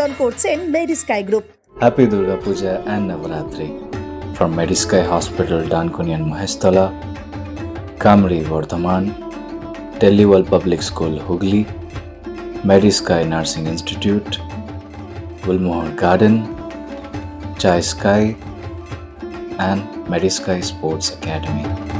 নিবেদন করছেন Mary sky group Happy Durga Puja and Navaratri from Medisky Hospital, Dankuni and Mahestala, Kamri, Vardhaman, Delhiwal Public School, Hooghly, Medisky Nursing Institute, Gulmohar Garden, Chai Sky, and Medisky Sports Academy.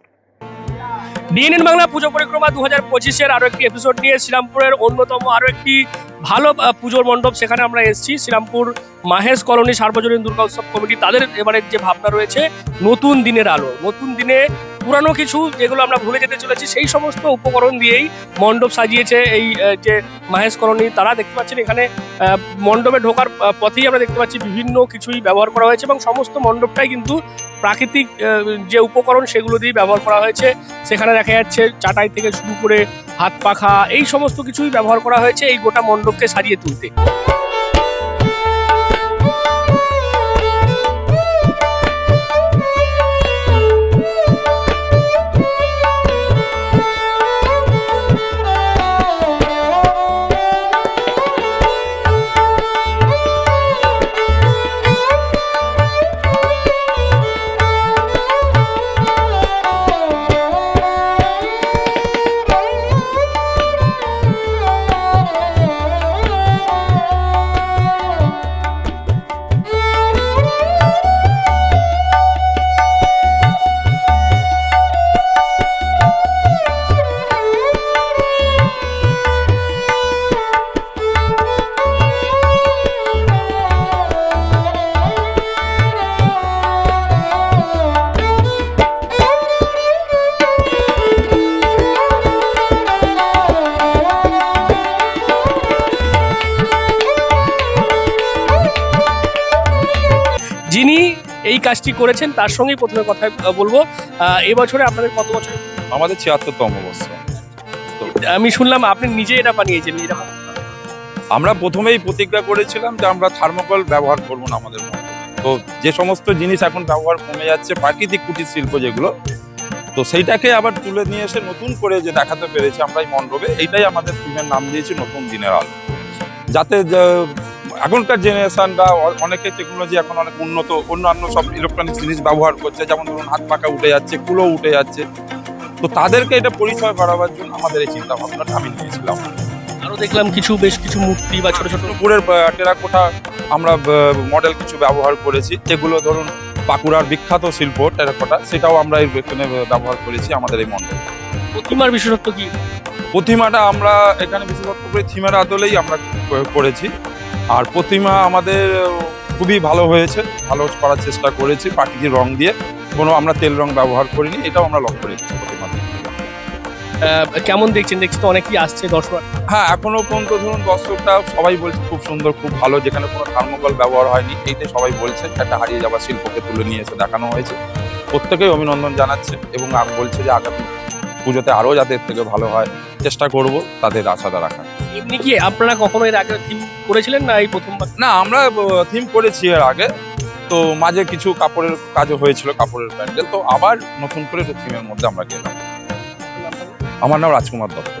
DNN Bangla পুজো পরিক্রমা দু হাজার পঁচিশের আরও একটি episode নিয়ে শ্রীরামপুরের অন্যতম আরও একটি ভালো পুজোর মণ্ডপ। সেখানে আমরা এসেছি। শ্রীরামপুর মাহেশ কলোনি সার্বজনীন দুর্গা উৎসব কমিটি, তাদের এবারের যে ভাবনা রয়েছে, নতুন দিনের আলো। নতুন দিনে পুরানো কিছু যেগুলো আমরা ভুলে যেতে চলেছি, সেই সমস্ত উপকরণ দিয়েই মণ্ডপ সাজিয়েছে এই যে মাহেশ কলোনি। তারা দেখতে পাচ্ছেন এখানে মণ্ডপে ঢোকার পথেই আমরা দেখতে পাচ্ছি বিভিন্ন কিছুই ব্যবহার করা হয়েছে এবং সমস্ত মণ্ডপটাই কিন্তু প্রাকৃতিক যে উপকরণ সেগুলো দিয়ে ব্যবহার করা হয়েছে, সেখানে দেখা যাচ্ছে চাটাই থেকে শুরু করে হাত পাখা, এই সমস্ত কিছুই ব্যবহার করা হয়েছে এই গোটা মণ্ডপকে সারিয়ে তুলতে। যিনি এই কাজটি করেছেন তার সঙ্গেই প্রথমে কথা বলব। এবছরে আপনাদের কত বছর? আমাদের ছিয়াত্তরতম বর্ষ আমি শুনলাম আপনি নিজে এটা বানিয়েছেন এরকম আমরা প্রথমেই প্রতিজ্ঞা করেছিলাম যে আমরা থার্মোকল ব্যবহার করব না আমাদের তো যে সমস্ত জিনিস এখন ব্যবহার কমে যাচ্ছে প্রাকৃতিক কুটির শিল্প যেগুলো তো সেইটাকে আবার তুলে নিয়ে এসে নতুন করে যে দেখাতে পেরেছি আমরা এই মণ্ডপে এইটাই আমাদের টিমের নাম দিয়েছি নতুন দিনের আলো। যাতে এখনকার জেনারেশনরা অনেকে টেকনোলজি এখন অনেক উন্নত অন্যান্য সব ইলেকট্রনিক জিনিস ব্যবহার করছে। যেমন ধরুন হাত পাকা উঠে যাচ্ছে কুলো উঠে যাচ্ছে। তো তাদেরকে এটা পরিচয় করাবার জন্য আমাদের এই চিন্তা ভাবনাটা আমি নিয়েছিলাম। আরও দেখলাম কিছু বেশ কিছু মূর্তি বা ছোট ছোট পুকুরের টেরাকোটা আমরা মডেল কিছু ব্যবহার করেছি। যেগুলো ধরুন বাঁকুড়ার বিখ্যাত শিল্প টেরাকোটা সেটাও আমরা এর এখানে ব্যবহার করেছি আমাদের এই মণ্ডপে প্রতিমার বিশেষত্ব কি? প্রতিমাটা আমরা এখানে বিশেষত্ব করে থিমের আদলেই আমরা করেছি। আর প্রতিমা আমাদের খুবই ভালো হয়েছে ভালো করার চেষ্টা করেছি প্রাকৃতিক রং দিয়ে। কোনো আমরা তেল রং ব্যবহার করিনি এটাও আমরা লক্ষ্য রেখেছি প্রতিমাতে কেমন দেখছেন? দেখছি তো অনেকেই আসছে দর্শক। হ্যাঁ এখনও পর্যন্ত ধরুন দর্শকটা সবাই বলছে খুব সুন্দর খুব ভালো যেখানে কোনো থার্মোকল ব্যবহার হয়নি এইটাই সবাই বলছে একটা হারিয়ে যাওয়া শিল্পকে তুলে নিয়ে এসে দেখানো হয়েছে। প্রত্যেকেই অভিনন্দন জানাচ্ছে এবং বলছে যে আগামী পুজোতে আরও যাতে এর থেকে ভালো হয় চেষ্টা করব তাদের আশাটা রাখার। এমনি কি আপনারা কখনো এর আগে থিম করেছিলেন না এই প্রথমবার? না, আমরা থিম করেছি এর আগে। তো মাঝে কিছু কাপড়ের কাজও হয়েছিল, কাপড়ের প্যান্ডেল। তো আবার নতুন করে থিমের মধ্যে আমরা গেলাম। আমার নাম রাজকুমার দত্ত।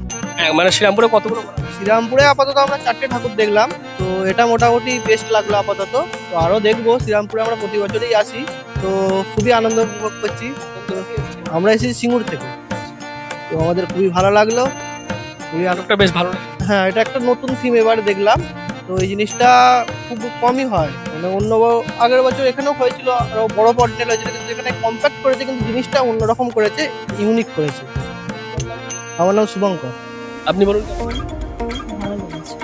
মানে শ্রীরামপুরে কতগুলো শ্রীরামপুরে আপাতত আমরা চারটে ঠাকুর দেখলাম তো এটা মোটামুটি বেস্ট লাগল আপাতত। তো আরও দেখব শ্রীরামপুরে আমরা প্রতি বছরই আসি তো খুবই আনন্দ উপভোগ করছি। আমরা এসেছি সিঙ্গুর থেকে। তো আমাদের খুবই ভালো লাগল। আর- মণ্ডপটা বেশ ভালো হ্যাঁ এটা একটা নতুন থিম এবার দেখলাম। তো এই জিনিসটা খুব কমই হয়। মানে অন্য আগের বছর এখানেও হয়েছিল আরও বড় পন্ডেল হয়েছিল কিন্তু এখানে কম্প্যাক্ট করেছে কিন্তু জিনিসটা অন্যরকম করেছে ইউনিক করেছে। আমার নাম শুভঙ্কর। আপনি বলুন। ভালো লেগেছে।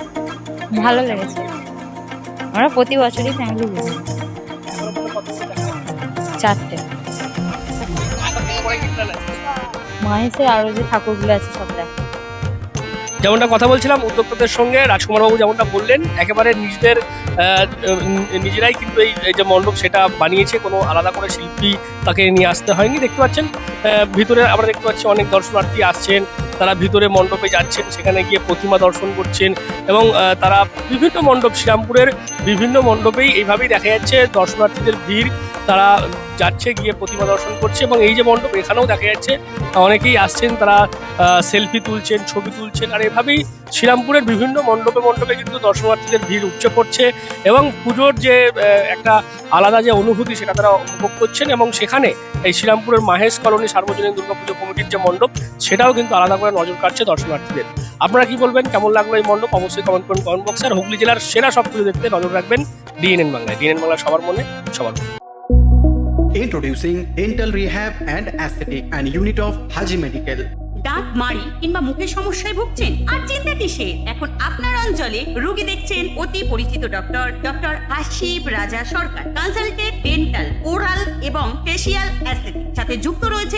ভালো লেগেছে আমরা প্রতি বছরই ফ্যামিলি যাই চারটে। মাহেশের আরও যে ঠাকুরগুলো আছে সব দেখা। যেমনটা কথা বলছিলাম উদ্যোক্তাদের সঙ্গে রাজকুমার বাবু যেমনটা বললেন একেবারে নিজেদের নিজেরাই কিন্তু এই এই যে মণ্ডপ সেটা বানিয়েছে কোনো আলাদা করে শিল্পী তাকে নিয়ে আসতে হয়নি দেখতে পাচ্ছেন। ভিতরে আমরা দেখতে পাচ্ছি অনেক দর্শনার্থী আসছেন তারা ভিতরে মণ্ডপে যাচ্ছেন, সেখানে গিয়ে প্রতিমা দর্শন করছেন এবং তারা বিভিন্ন মণ্ডপ, শ্রীরামপুরের বিভিন্ন মণ্ডপেই এইভাবেই দেখা যাচ্ছে দর্শনার্থীদের ভিড়। তারা যাচ্ছে, গিয়ে প্রতিমা দর্শন করছে এবং এই যে মণ্ডপ, এখানেও দেখা যাচ্ছে, অনেকেই আসছেন, তারা সেলফি তুলছেন, ছবি তুলছেন, আর এভাবেই শ্রীরামপুরের বিভিন্ন মণ্ডপে মণ্ডপে কিন্তু দর্শনার্থীদের ভিড় উপচে পড়ছে এবং পুজোর যে একটা আলাদা যে অনুভূতি, সেটা তারা উপভোগ করছেন এবং সেখানে এই শ্রীরামপুরের মাহেশ কলোনি সার্বজনীন দুর্গাপুজো কমিটির যে মণ্ডপ, সেটাও কিন্তু আলাদা করে নজর কাটছে দর্শনার্থীদের। আপনারা কি বলবেন? কেমন লাগল এই মণ্ডপ? অবশ্যই কমেন্ট করুন কমেন্ট বক্সে। আর হুগলি জেলার সেরা সব পুজো দেখতে নজর রাখবেন ডিএনএন বাংলায়। ডিএনএন বাংলা সবার মনে সবার মনে। Introducing Dental Rehab and Aesthetic and Unit of Haji Medical. দাঁত মাড়ি কিংবা মুখের সমস্যায় ভুগছেন আর চিন্তা কিসে এখন আপনার অঞ্চলে রোগী দেখছেন অতি পরিচিত doctor doctor Ashib Raja Sarkar. Consulted dental oral এবং ফেসিয়াল অ্যাস্থেটিক সাথে যুক্ত রয়েছেন